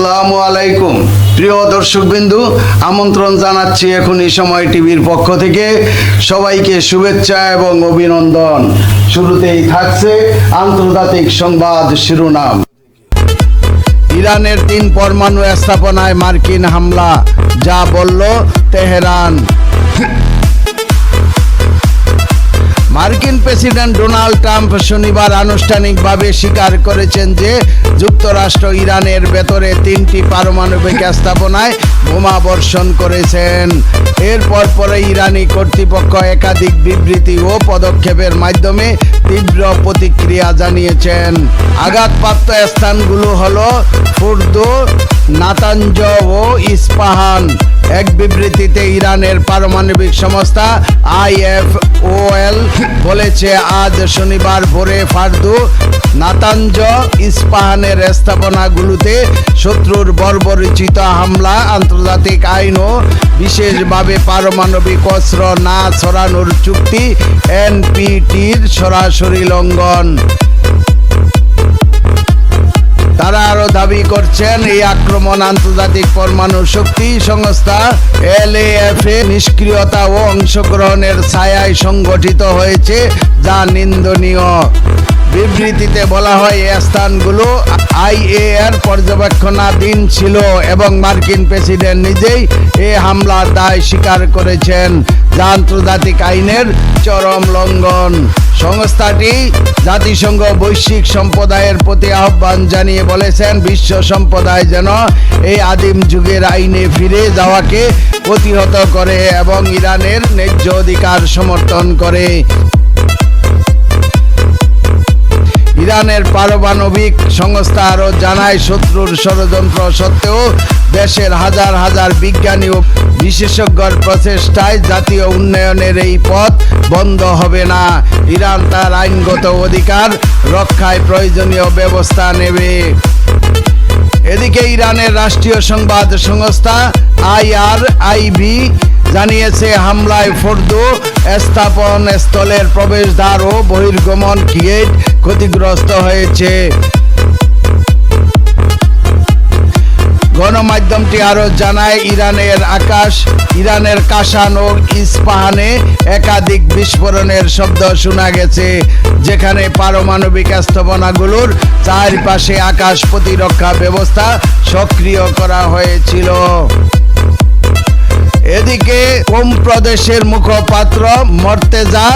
আসসালামু আলাইকুম। প্রিয় দর্শকবিন্দু, আমন্ত্রণ জানাচ্ছি এখন এই সময় টিভির পক্ষ থেকে। সবাইকে শুভেচ্ছা এবং অভিনন্দন। শুরুতেই থাকছে আন্তর্জাতিক সংবাদ শিরোনাম। ইরানের তিন পরমাণু স্থাপনায় মার্কিন হামলা, যা বলল তেহরান। মার্কিন প্রেসিডেন্ট ডোনাল্ড ট্রাম্প শনিবার আনুষ্ঠানিকভাবে স্বীকার করেছেন যে যুক্তরাষ্ট্র ইরানের ভেতরে তিনটি পারমাণবিক স্থাপনায় বোমা বর্ষণ করেছেন। এরপর পরে ইরানি কর্তৃপক্ষ একাধিক বিবৃতি ও পদক্ষেপের মাধ্যমে তীব্র প্রতিক্রিয়া জানিয়েছেন। আঘাতপ্রাপ্ত স্থানগুলো হলো ফুর্দু নাতাঞ্জ ও ইস্পাহান। এক বিবৃতিতে ইরানের পারমাণবিক সংস্থা আইএফওএল বলেছে, আজ শনিবার ভোরে ফার্দু নাতাঞ্জ ইস্পাহানের স্থাপনাগুলোতে শত্রুর বর্বরচিত হামলা, আন্তর্জাতিক আইন ও বিশেষভাবে পারমাণবিক অস্ত্র না ছড়ানোর চুক্তি, এনপিটির সরাসরি লঙ্ঘন। দাবি করছেন এই আক্রমণ আন্তর্জাতিক পরমাণু শক্তি সংস্থা এলএএফ এ নিষ্ক্রিয়তা ও অংশগ্রহণের ছায়ায় সংগঠিত হয়েছে, যা নিন্দনীয়। বিবৃতিতে বলা হয় এই স্থানগুলো আইএ এর পর্যবেক্ষণাধীন ছিল এবং মার্কিন প্রেসিডেন্ট নিজেই এ হামলার দায় স্বীকার করেছেন। যা আন্তর্জাতিক আইনের চরম লঙ্ঘন। সংস্থাটি জাতিসংঘ বৈশ্বিক সম্প্রদায়ের প্রতি আহ্বান জানিয়ে বলেছেন, বিশ্ব সম্প্রদায় যেন এই আদিম যুগের আইনে ফিরে যাওয়াকে প্রতিহত করে এবং ইরানের ন্যায্য অধিকার সমর্থন করে। ইরানের পারমাণবিক সংস্থা আরও জানায়, শত্রুর ষড়যন্ত্র সত্ত্বেও দেশের হাজার হাজার বিজ্ঞানী ও বিশেষজ্ঞর প্রচেষ্টায় জাতীয় উন্নয়নের এই পথ বন্ধ হবে না। ইরান তার আইনগত অধিকার রক্ষায় প্রয়োজনীয় ব্যবস্থা নেবে। এদিকে ইরানের রাষ্ট্রীয় সংবাদ সংস্থা আইআরআইবি জানিয়েছে হামলায় ফর্দু স্থাপন স্থলের প্রবেশদ্বার ও বহির্গমন গেট ক্ষতিগ্রস্ত হয়েছে। গণমাধ্যমটি আরও জানায়, ইরানের আকাশ, ইরানের কাশান ও ইস্পাহানে একাধিক বিস্ফোরণের শব্দ শোনা গেছে, যেখানে পারমাণবিক স্থাপনাগুলোর চারপাশে আকাশ প্রতিরক্ষা ব্যবস্থা সক্রিয় করা হয়েছিল। এদিকে প্রদেশের মুখপাত্র মর্তেজা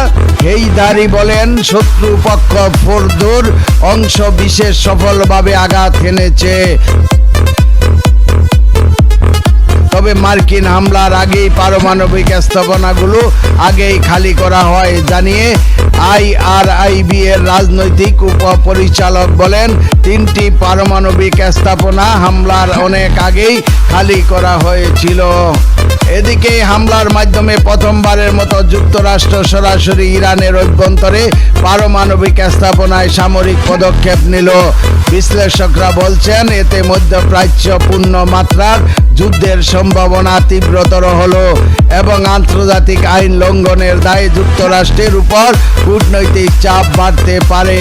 হেইদারি বলেন, শত্রুপক্ষ ফোরদুর অংশ বিশেষ সফলভাবে আঘাত এনেছে। তবে মার্কিন হামলার আগেই পারমাণবিক স্থাপনাগুলো আগেই খালি করা হয় জানিয়ে আইআরআইবি এর রাজনৈতিক উপপরিচালক বলেন, তিনটি পারমাণবিক স্থাপনা হামলার অনেক আগেই খালি করা হয়েছিল। এদিকে হামলার মাধ্যমে প্রথমবারের মতো যুক্তরাষ্ট্র সরাসরি ইরানের অভ্যন্তরে পারমাণবিক স্থাপনায় সামরিক পদক্ষেপ নিল। বিশ্লেষকরা বলছেন, এতে মধ্যপ্রাচ্য পূর্ণ মাত্রার যুদ্ধের সম্ভাবনা তীব্রতর হলো এবং আন্তর্জাতিক আইন লঙ্ঘনের দায়ে যুক্তরাষ্ট্রের উপর কূটনৈতিক চাপ বাড়তে পারে।